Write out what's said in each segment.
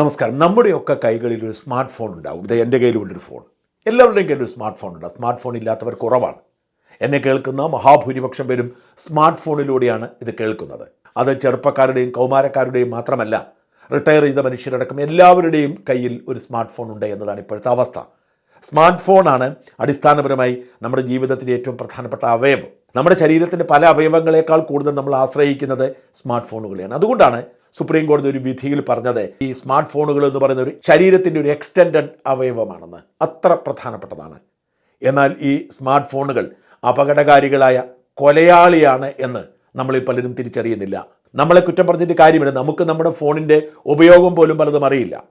നമസ്കാരം. നമ്മുടെയൊക്കെ കൈകളിൽ ഒരു സ്മാർട്ട് ഫോൺ ഉണ്ടാവും. ഇത് എന്റെ കയ്യിലുണ്ടൊരു ഫോൺ. എല്ലാവരുടെയും കയ്യിൽ ഒരു സ്മാർട്ട് ഫോൺ ഉണ്ട്. സ്മാർട്ട് ഫോൺ ഇല്ലാത്തവർ കുറവാണ്. എന്നെ കേൾക്കുന്ന മഹാഭൂരിപക്ഷം പേരും സ്മാർട്ട് ഫോണിലൂടെയാണ് ഇത് കേൾക്കുന്നത്. അത് ചെറുപ്പക്കാരുടെയും കൗമാരക്കാരുടെയും മാത്രമല്ല റിട്ടയർ ചെയ്ത മനുഷ്യരടക്കം എല്ലാവരുടെയും കയ്യിൽ ഒരു സ്മാർട്ട് ഫോൺ ഉണ്ട് എന്നതാണ് ഇപ്പോഴത്തെ അവസ്ഥ. സ്മാർട്ട് ഫോണാണ് അടിസ്ഥാനപരമായി നമ്മുടെ ജീവിതത്തിന്റെ ഏറ്റവും പ്രധാനപ്പെട്ട അവയവം. നമ്മുടെ ശരീരത്തിന്റെ പല അവയവങ്ങളെക്കാൾ കൂടുതൽ നമ്മൾ ആശ്രയിക്കുന്നത് സ്മാർട്ട് ഫോണുകളെയാണ് അതുകൊണ്ടാണ് സുപ്രീം കോടതി ഒരു വിധിയിൽ പറഞ്ഞത് ഈ സ്മാർട്ട് ഫോണുകൾ എന്ന് പറയുന്ന ഒരു ശരീരത്തിന്റെ ഒരു എക്സ്റ്റൻഡ് അവയവമാണെന്ന്. അത്ര പ്രധാനപ്പെട്ടതാണ്. എന്നാൽ ഈ സ്മാർട്ട് ഫോണുകൾ അപകടകാരികളായ കൊലയാളിയാണ് എന്ന് നമ്മളിൽ പലരും തിരിച്ചറിയുന്നില്ല. നമ്മളെ കുറ്റം പറഞ്ഞിട്ട് കാര്യമില്ല. നമുക്ക് നമ്മുടെ ഫോണിന്റെ ഉപയോഗം പോലും പലതും അറിയില്ല.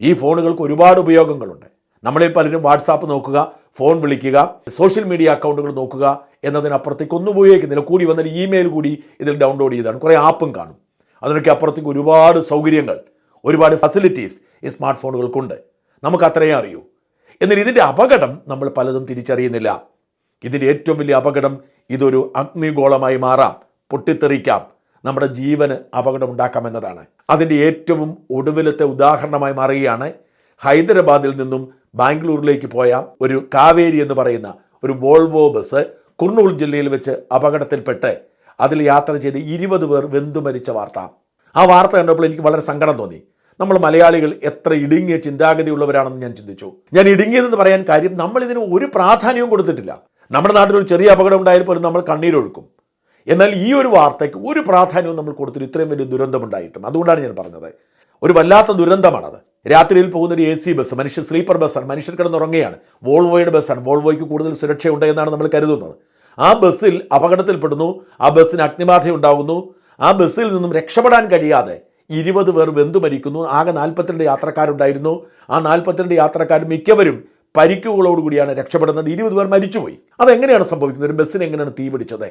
ഈ ഫോണുകൾക്ക് ഒരുപാട് ഉപയോഗങ്ങളുണ്ട്. നമ്മളിൽ പലരും വാട്സാപ്പ് നോക്കുക ഫോൺ വിളിക്കുക സോഷ്യൽ മീഡിയ അക്കൗണ്ടുകൾ നോക്കുക എന്നതിനപ്പുറത്തേക്ക് ഒന്നും ഉപയോഗിക്കുന്നില്ല. കൂടി വന്നാൽ ഇമെയിൽ കൂടി ഇതിൽ ഡൗൺലോഡ് ചെയ്താണ്. കുറേ ആപ്പും കാണും. അതിനൊക്കെ അപ്പുറത്തേക്ക് ഒരുപാട് സൗകര്യങ്ങൾ ഒരുപാട് ഫെസിലിറ്റീസ് ഈ സ്മാർട്ട് ഫോണുകൾക്കുണ്ട് നമുക്ക് അത്രയും അറിയൂ. എന്നാൽ ഇതിന്റെ അപകടം നമ്മൾ പലതും തിരിച്ചറിയുന്നില്ല. ഇതിന്റെ ഏറ്റവും വലിയ അപകടം ഇതൊരു അഗ്നിഗോളമായി മാറാം പൊട്ടിത്തെറിക്കാം. നമ്മുടെ ജീവന് അപകടമുണ്ടാക്കാം എന്നതാണ്. അതിന്റെ ഏറ്റവും ഒടുവിലത്തെ ഉദാഹരണമായി മാറുകയാണ് ഹൈദരാബാദിൽ നിന്നും ബാംഗ്ലൂരിലേക്ക് പോയ ഒരു കാവേരി എന്ന് പറയുന്ന ഒരു വോൾവോ ബസ് കുർണൂൾ ജില്ലയിൽ വെച്ച് അപകടത്തിൽപ്പെട്ട് അതിൽ യാത്ര ചെയ്ത് ഇരുപത് പേർ വെന്തു മരിച്ച വാർത്ത. ആ വാർത്ത കണ്ടപ്പോൾ എനിക്ക് വളരെ സങ്കടം തോന്നി. നമ്മൾ മലയാളികൾ എത്ര ഇടുങ്ങിയ ചിന്താഗതിയുള്ളവരാണെന്ന് ഞാൻ ചിന്തിച്ചു. ഞാൻ ഇടുങ്ങിയതെന്ന് പറയാൻ കാര്യം നമ്മൾ ഇതിന് ഒരു പ്രാധാന്യവും കൊടുത്തിട്ടില്ല. നമ്മുടെ നാട്ടിൽ ഒരു ചെറിയ അപകടം ഉണ്ടായാൽ പോലും നമ്മൾ കണ്ണീരൊഴുക്കും. എന്നാൽ ഈ ഒരു വാർത്തയ്ക്ക് ഒരു പ്രാധാന്യവും നമ്മൾ കൊടുത്തിട്ട് ഇത്രയും വലിയ ദുരന്തമുണ്ടായിട്ടും. അതുകൊണ്ടാണ് ഞാൻ പറഞ്ഞത്. ഒരു വല്ലാത്ത ദുരന്തമാണത്. രാത്രിയിൽ പോകുന്ന ഒരു എ സി ബസ് മനുഷ്യർ സ്ലീപ്പർ ബസ്സാണ് മനുഷ്യർ കിടന്നുറങ്ങുകയാണ്. വോൾവോയുടെ ബസ്സാണ്. വോൾവോയ്ക്ക് കൂടുതൽ സുരക്ഷയുണ്ട് എന്നാണ് നമ്മൾ കരുതുന്നത്. ആ ബസ്സിൽ അപകടത്തിൽപ്പെടുന്നു ആ ബസ്സിന് അഗ്നിബാധ ഉണ്ടാകുന്നു ആ ബസ്സിൽ നിന്നും രക്ഷപ്പെടാൻ കഴിയാതെ ഇരുപത് പേർ വെന്തു മരിക്കുന്നു ആകെ നാൽപ്പത്തിരണ്ട് യാത്രക്കാരുണ്ടായിരുന്നു. ആ നാൽപ്പത്തിരണ്ട് യാത്രക്കാർ മിക്കവരും പരിക്കുകളോടുകൂടിയാണ് രക്ഷപ്പെടുന്നത്. ഇരുപത് പേർ മരിച്ചുപോയി. അതെങ്ങനെയാണ് സംഭവിക്കുന്നത്? ഒരു ബസ്സിന് എങ്ങനെയാണ് തീ പിടിച്ചത്?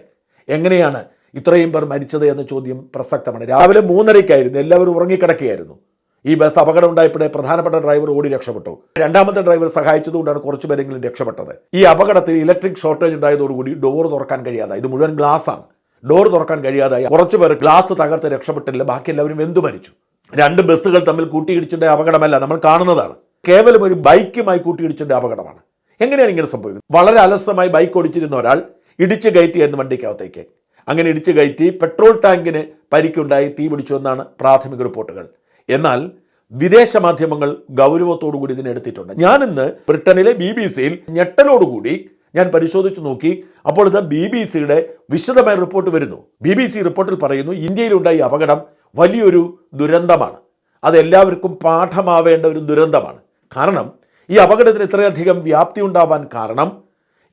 എങ്ങനെയാണ് ഇത്രയും പേർ മരിച്ചത് എന്ന ചോദ്യം പ്രസക്തമാണ്. രാവിലെ മൂന്നരയ്ക്കായിരുന്നു. എല്ലാവരും ഉറങ്ങിക്കിടക്കുകയായിരുന്നു. ഈ ബസ് അപകടം ഉണ്ടായപ്പോഴേ പ്രധാനപ്പെട്ട ഡ്രൈവർ ഓടി രക്ഷപ്പെട്ടു. രണ്ടാമത്തെ ഡ്രൈവർ സഹായിച്ചതുകൊണ്ടാണ് കുറച്ച് പേരെങ്കിലും രക്ഷപ്പെട്ടത്. ഈ അപകടത്തിൽ ഇലക്ട്രിക് ഷോർട്ടേജ് ഉണ്ടായതോടുകൂടി ഡോർ തുറക്കാൻ കഴിയാതായി. ഇത് മുഴുവൻ ഗ്ലാസ്സാണ്. ഡോർ തുറക്കാൻ കഴിയാതായി. കുറച്ച് പേർ ഗ്ലാസ് തകർത്ത് രക്ഷപ്പെട്ടില്ല. ബാക്കി എല്ലാവരും വെന്തു മരിച്ചു. രണ്ട് ബസ്സുകൾ തമ്മിൽ കൂട്ടിയിടിച്ചിന്റെ അപകടമല്ല നമ്മൾ കാണുന്നതാണ്. കേവലം ഒരു ബൈക്കുമായി കൂട്ടിയിടിച്ചിന്റെ അപകടമാണ്. എങ്ങനെയാണ് ഇങ്ങനെ സംഭവിക്കുന്നത്? വളരെ അലസമായി ബൈക്ക് ഓടിച്ചിരുന്ന ഒരാൾ ഇടിച്ച് കയറ്റിയായിരുന്നു വണ്ടിക്കകത്തേക്ക്. അങ്ങനെ ഇടിച്ച് കയറ്റി പെട്രോൾ ടാങ്കിന് പരിക്കുണ്ടായി. തീ പിടിച്ചു എന്നാണ് പ്രാഥമിക റിപ്പോർട്ടുകൾ. എന്നാൽ വിദേശ മാധ്യമങ്ങൾ ഗൗരവത്തോടുകൂടി ഇതിനെ എടുത്തിട്ടുണ്ട്. ഇന്ന് ബ്രിട്ടനിലെ ബി ബി സിയിൽ ഞെട്ടലോടുകൂടി ഞാൻ പരിശോധിച്ചു നോക്കി. അപ്പോൾ ഇത് ബി ബി സിയുടെ വിശദമായ റിപ്പോർട്ട് വരുന്നു. ബി ബി സി റിപ്പോർട്ടിൽ പറയുന്നു ഇന്ത്യയിലുണ്ടായ അപകടം വലിയൊരു ദുരന്തമാണ്. അത് എല്ലാവർക്കും പാഠമാവേണ്ട ഒരു ദുരന്തമാണ്. കാരണം ഈ അപകടത്തിന് ഇത്രയധികം വ്യാപ്തി ഉണ്ടാവാൻ കാരണം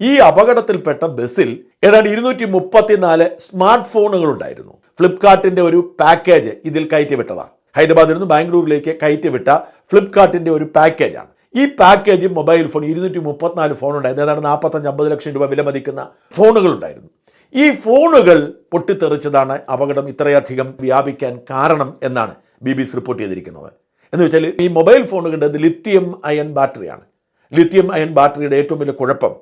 ഈ അപകടത്തിൽപ്പെട്ട ബസ്സിൽ ഏതാണ്ട് ഇരുന്നൂറ്റി മുപ്പത്തിനാല് സ്മാർട്ട് ഫോണുകൾ ഉണ്ടായിരുന്നു ഫ്ലിപ്കാർട്ടിന്റെ ഒരു പാക്കേജ് ഇതിൽ കയറ്റിവിട്ടതാണ്. ഹൈദരാബാദിൽ നിന്ന് ബാംഗ്ലൂരിലേക്ക് കയറ്റിവിട്ട ഫ്ലിപ്കാർട്ടിന്റെ ഒരു പാക്കേജാണ്. ഈ പാക്കേജ് മൊബൈൽ ഫോൺ ഇരുന്നൂറ്റി മുപ്പത്തിനാല് ഫോൺ ഉണ്ടായിരുന്നു ഏതാണ്ട് നാൽപ്പത്തഞ്ച് അമ്പത് ലക്ഷം രൂപ വില മതിക്കുന്ന ഫോണുകൾ ഉണ്ടായിരുന്നു ഈ ഫോണുകൾ പൊട്ടിത്തെറിച്ചതാണ് അപകടം ഇത്രയധികം വ്യാപിക്കാൻ കാരണം എന്നാണ് ബി ബി സി റിപ്പോർട്ട് ചെയ്തിരിക്കുന്നത്. എന്ന് വെച്ചാൽ ഈ മൊബൈൽ ഫോണുകളുടെ ലിത്യം അയൺ ബാറ്ററിയാണ്. ലിത്യം അയൺ ബാറ്ററിയുടെ ഏറ്റവും വലിയ കുഴപ്പം.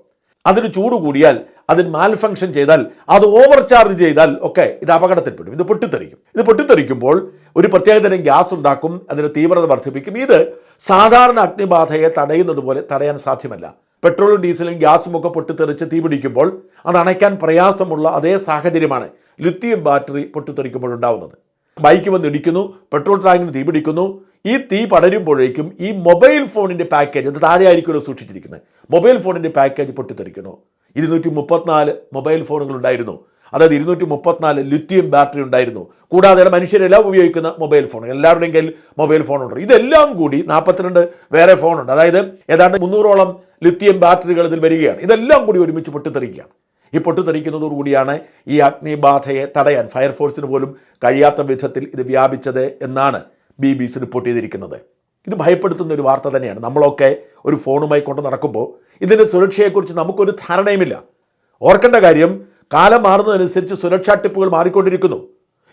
അതിന് ചൂട് കൂടിയാൽ അതിന് മാൽ ഫങ്ഷൻ ചെയ്താൽ അത് ഓവർ ചാർജ് ചെയ്താൽ ഒക്കെ ഇത് അപകടത്തിൽപ്പെടും. ഇത് പൊട്ടിത്തെറിക്കും. ഇത് പൊട്ടിത്തെറിക്കുമ്പോൾ ഒരു പ്രത്യേകതരം ഗ്യാസ് ഉണ്ടാക്കും അതിന്റെ തീവ്രത വർദ്ധിപ്പിക്കും. ഇത് സാധാരണ അഗ്നിബാധയെ തടയുന്നത് പോലെ തടയാൻ സാധ്യമല്ല. പെട്രോളും ഡീസലും ഗ്യാസും ഒക്കെ പൊട്ടിത്തെറിച്ച് തീ പിടിക്കുമ്പോൾ അത് അണയ്ക്കാൻ പ്രയാസമുള്ള അതേ സാഹചര്യമാണ് ലിത്തിയം ബാറ്ററി പൊട്ടിത്തെറിക്കുമ്പോൾ ഉണ്ടാവുന്നത്. ബൈക്ക് വന്ന് ഇടിക്കുന്നു പെട്രോൾ ടാങ്കിന് തീപിടിക്കുന്നു ഈ തീ പടരുമ്പോഴേക്കും ഈ മൊബൈൽ ഫോണിന്റെ പാക്കേജ് അത് താഴെ ആയിരിക്കുമല്ലോ സൂക്ഷിച്ചിരിക്കുന്നത് മൊബൈൽ ഫോണിന്റെ പാക്കേജ് പൊട്ടിത്തെറിക്കുന്നു. ഇരുന്നൂറ്റി മുപ്പത്തിനാല് മൊബൈൽ ഫോണുകൾ ഉണ്ടായിരുന്നു അതായത് ഇരുന്നൂറ്റി മുപ്പത്തിനാല് ലിത്യം ബാറ്ററി ഉണ്ടായിരുന്നു. കൂടാതെ മനുഷ്യരെല്ലാം ഉപയോഗിക്കുന്ന മൊബൈൽ ഫോൺ എല്ലാവരുടെയും കയ്യിൽ മൊബൈൽ ഫോണുണ്ട്. ഇതെല്ലാം കൂടി നാൽപ്പത്തിരണ്ട് വേറെ ഫോണുണ്ട്. അതായത് ഏതാണ്ട് മുന്നൂറോളം ലിത്യം ബാറ്ററികൾ ഇതിൽ വരികയാണ്. ഇതെല്ലാം കൂടി ഒരുമിച്ച് പൊട്ടിത്തെറിക്കുകയാണ്. ഈ പൊട്ടിത്തെറിക്കുന്നതോടുകൂടിയാണ് ഈ അഗ്നിബാധയെ തടയാൻ ഫയർഫോഴ്സിന് പോലും കഴിയാത്ത വിധത്തിൽ ഇത് വ്യാപിച്ചത് എന്നാണ് ബി ബി സി റിപ്പോർട്ട് ചെയ്തിരിക്കുന്നത്. ഇത് ഭയപ്പെടുത്തുന്ന ഒരു വാർത്ത തന്നെയാണ്. നമ്മളൊക്കെ ഒരു ഫോണുമായി കൊണ്ട് നടക്കുമ്പോൾ ഇതിന്റെ സുരക്ഷയെക്കുറിച്ച് നമുക്കൊരു ധാരണയുമില്ല. ഓർക്കേണ്ട കാര്യം കാലം മാറുന്നതനുസരിച്ച് സുരക്ഷാ ടിപ്പുകൾ മാറിക്കൊണ്ടിരിക്കുന്നു.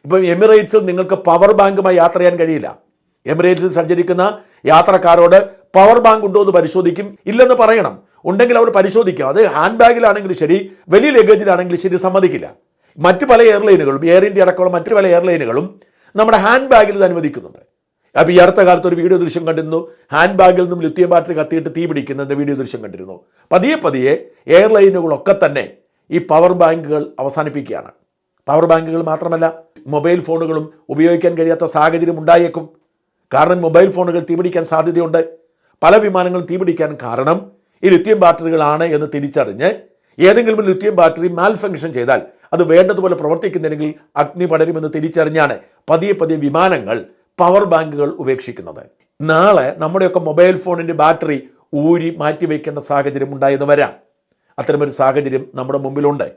ഇപ്പം എമിറേറ്റ്സിൽ നിങ്ങൾക്ക് പവർ ബാങ്കുമായി യാത്ര ചെയ്യാൻ കഴിയില്ല. എമിറേറ്റ്സിൽ സഞ്ചരിക്കുന്ന യാത്രക്കാരോട് പവർ ബാങ്ക് ഉണ്ടോ എന്ന് പരിശോധിക്കും. ഇല്ലെന്ന് പറയണം. ഉണ്ടെങ്കിൽ അവർ പരിശോധിക്കും. അത് ഹാൻഡ് ബാഗിലാണെങ്കിലും ശരി വലിയ ലഗേജിലാണെങ്കിലും ശരി സമ്മതിക്കില്ല. മറ്റ് പല എയർലൈനുകളും എയർ ഇന്ത്യ അടക്കമുള്ള മറ്റ് പല എയർലൈനുകളും നമ്മുടെ ഹാൻഡ് ബാഗിൽ ഇത് അനുവദിക്കുന്നുണ്ട്. അപ്പോൾ ഈ അടുത്ത കാലത്ത് ഒരു വീഡിയോ ദൃശ്യം കണ്ടിരുന്നു. ഹാൻഡ് ബാഗിൽ നിന്നും ലിത്യം ബാറ്ററി കത്തിയിട്ട് തീ പിടിക്കുന്നതിന്റെ വീഡിയോ ദൃശ്യം കണ്ടിരുന്നു. പതിയെ പതിയെ എയർലൈനുകളൊക്കെ തന്നെ ഈ പവർ ബാങ്കുകൾ അവസാനിപ്പിക്കുകയാണ്. പവർ ബാങ്കുകൾ മാത്രമല്ല മൊബൈൽ ഫോണുകളും ഉപയോഗിക്കാൻ കഴിയാത്ത സാഹചര്യം ഉണ്ടായേക്കും. കാരണം മൊബൈൽ ഫോണുകൾ തീപിടിക്കാൻ സാധ്യതയുണ്ട്. പല വിമാനങ്ങളും തീപിടിക്കാൻ കാരണം ഈ ലിത്യം ബാറ്ററികളാണ് എന്ന് തിരിച്ചറിഞ്ഞ് ഏതെങ്കിലും ലിത്യം ബാറ്ററി മാൽ ഫങ്ഷൻ ചെയ്താൽ അത് വേണ്ടതുപോലെ പ്രവർത്തിക്കുന്നില്ലെങ്കിൽ അഗ്നി പടരുമെന്ന് തിരിച്ചറിഞ്ഞാണ് പതിയെ പതിയെ വിമാനങ്ങൾ പവർ ബാങ്കുകൾ ഉപേക്ഷിക്കുന്നത്. നാളെ നമ്മുടെയൊക്കെ മൊബൈൽ ഫോണിന്റെ ബാറ്ററി ഊരി മാറ്റി മാറ്റിവെക്കേണ്ട സാഹചര്യം ഉണ്ടായെന്ന് വരാം. അത്തരമൊരു സാഹചര്യം നമ്മുടെ മുമ്പിലുണ്ട്.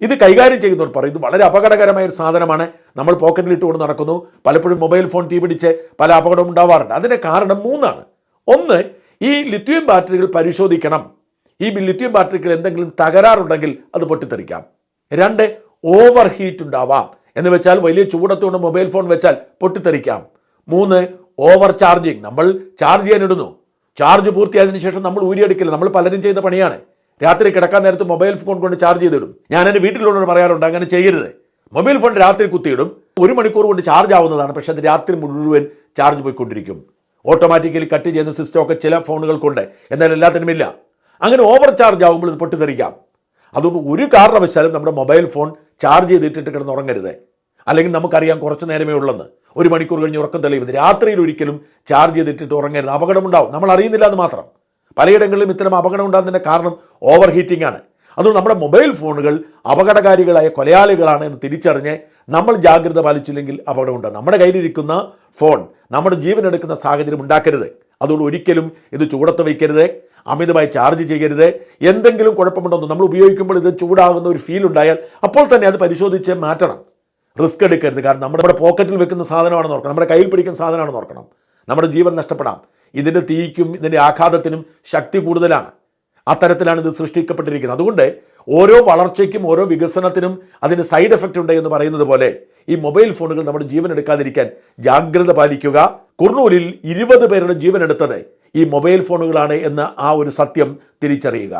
ഇത് കൈകാര്യം ചെയ്യുന്നവർ പറയും ഇത് വളരെ അപകടകരമായ ഒരു സാധനമാണ്. നമ്മൾ പോക്കറ്റിൽ ഇട്ടുകൊണ്ട് നടക്കുന്നു. പലപ്പോഴും മൊബൈൽ ഫോൺ തീ പിടിച്ച് പല അപകടവും ഉണ്ടാവാറുണ്ട്. അതിന്റെ കാരണം മൂന്നാണ്. ഒന്ന് ഈ ലിത്യം ബാറ്ററികൾ പരിശോധിക്കണം. ഈ ലിത്യം ബാറ്ററികൾ എന്തെങ്കിലും തകരാറുണ്ടെങ്കിൽ അത് പൊട്ടിത്തെറിക്കാം. രണ്ട് ഓവർ ഹീറ്റ് ഉണ്ടാവാം. എന്ന് വെച്ചാൽ വലിയ ചൂടത്തോടെ മൊബൈൽ ഫോൺ വെച്ചാൽ പൊട്ടിത്തെറിക്കാം. മൂന്ന് ഓവർ ചാർജിങ്. നമ്മൾ ചാർജ് ചെയ്യാൻ ഇടുന്നു. ചാർജ് പൂർത്തിയായതിനു ശേഷം നമ്മൾ ഊരിയെടുക്കില്ല. നമ്മൾ പലരും ചെയ്യുന്ന പണിയാണ്. രാത്രി കിടക്കാൻ നേരത്ത് മൊബൈൽ ഫോൺ കൊണ്ട് ചാർജ് ചെയ്തിടും. ഞാൻ എന്റെ വീട്ടിലുള്ളവർ പറയാറുണ്ട് അങ്ങനെ ചെയ്യരുത്. മൊബൈൽ ഫോൺ രാത്രി കുത്തിയിടും. ഒരു മണിക്കൂർ കൊണ്ട് ചാർജ് ആവുന്നതാണ്. പക്ഷേ അത് രാത്രി മുഴുവൻ ചാർജ് പോയിക്കൊണ്ടിരിക്കും. ഓട്ടോമാറ്റിക്കലി കട്ട് ചെയ്യുന്ന സിസ്റ്റം ഒക്കെ ചില ഫോണുകൾക്കുണ്ട് എന്നാൽ എല്ലാത്തിനും ഇല്ല. അങ്ങനെ ഓവർ ചാർജ് ആകുമ്പോൾ ഇത് പൊട്ടിത്തെറിക്കാം. അതുകൊണ്ട് ഒരു കാരണവശാലും നമ്മുടെ മൊബൈൽ ഫോൺ ചാർജ് ചെയ്തിട്ടിട്ട് കിടന്ന് ഉറങ്ങരുത് അല്ലെങ്കിൽ നമുക്കറിയാം കുറച്ച് നേരമേ ഉള്ളെന്ന്. ഒരു മണിക്കൂർ കഴിഞ്ഞ് ഉറക്കം തെളിയുന്നത്. രാത്രിയിൽ ഒരിക്കലും ചാർജ് ചെയ്തിട്ടിട്ട് ഉറങ്ങരുത്. അപകടമുണ്ടാവും. നമ്മൾ അറിയുന്നില്ല എന്ന് മാത്രം. പലയിടങ്ങളിലും ഇത്തരം അപകടം ഉണ്ടാകുന്നതിന്റെ കാരണം ഓവർ ഹീറ്റിംഗ് ആണ്. അതുകൊണ്ട് നമ്മുടെ മൊബൈൽ ഫോണുകൾ അപകടകാരികളായ കൊലയാളികളാണ് എന്ന് തിരിച്ചറിഞ്ഞ് നമ്മൾ ജാഗ്രത പാലിച്ചില്ലെങ്കിൽ അപകടം അപകടമുണ്ടാകും. നമ്മുടെ കയ്യിലിരിക്കുന്ന ഫോൺ നമ്മുടെ ജീവൻ എടുക്കുന്ന സാഹചര്യം ഉണ്ടാക്കരുത്. അതുകൊണ്ട് ഒരിക്കലും ഇത് ചൂടത്ത് വയ്ക്കരുത്. അമിതമായി ചാർജ് ചെയ്യരുത്. എന്തെങ്കിലും കുഴപ്പമുണ്ടോ നമ്മൾ ഉപയോഗിക്കുമ്പോൾ ഇത് ചൂടാകുന്ന ഒരു ഫീൽ ഉണ്ടായാൽ അപ്പോൾ തന്നെ അത് പരിശോധിച്ച് മാറ്റണം. റിസ്ക് എടുക്കരുത്. കാരണം നമ്മുടെ പോക്കറ്റിൽ വെക്കുന്ന സാധനമാണെന്ന് ഓർക്കണം. നമ്മുടെ കയ്യിൽ പിടിക്കുന്ന സാധനമാണെന്ന് ഓർക്കണം. നമ്മുടെ ജീവൻ നഷ്ടപ്പെടാം. ഇതിന്റെ തീയ്ക്കും ഇതിന്റെ ആഘാതത്തിനും ശക്തി കൂടുതലാണ്. അത്തരത്തിലാണ് ഇത് സൃഷ്ടിക്കപ്പെട്ടിരിക്കുന്നത്. അതുകൊണ്ട് ഓരോ വളർച്ചയ്ക്കും ഓരോ വികസനത്തിനും അതിന് സൈഡ് എഫക്റ്റ് ഉണ്ട് എന്ന് പറയുന്നത് പോലെ ഈ മൊബൈൽ ഫോണുകൾ നമ്മുടെ ജീവൻ എടുക്കാതിരിക്കാൻ ജാഗ്രത പാലിക്കുക. കുർണൂലിൽ ഇരുപത് പേരുടെ ജീവൻ എടുത്തത് ഈ മൊബൈൽ ഫോണുകളാണ് എന്ന ആ ഒരു സത്യം തിരിച്ചറിയുക.